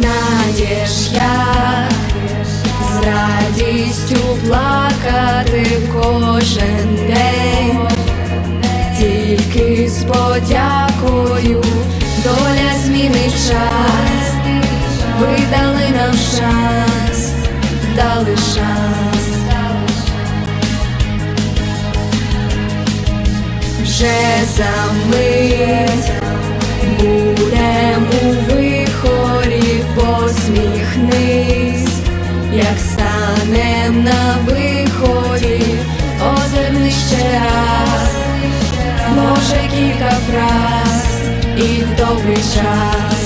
Знаєш, як з радістю плакати кожен день, тільки з подякою доля змінить час, ви дали нам шанс, дали шанс. Вже за мить як стане на виході, озирни ще раз, може кілька фраз і в добрий час.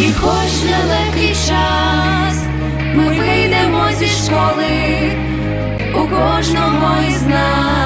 І хоч далекий час, ми вийдемо зі школи у кожного із нас,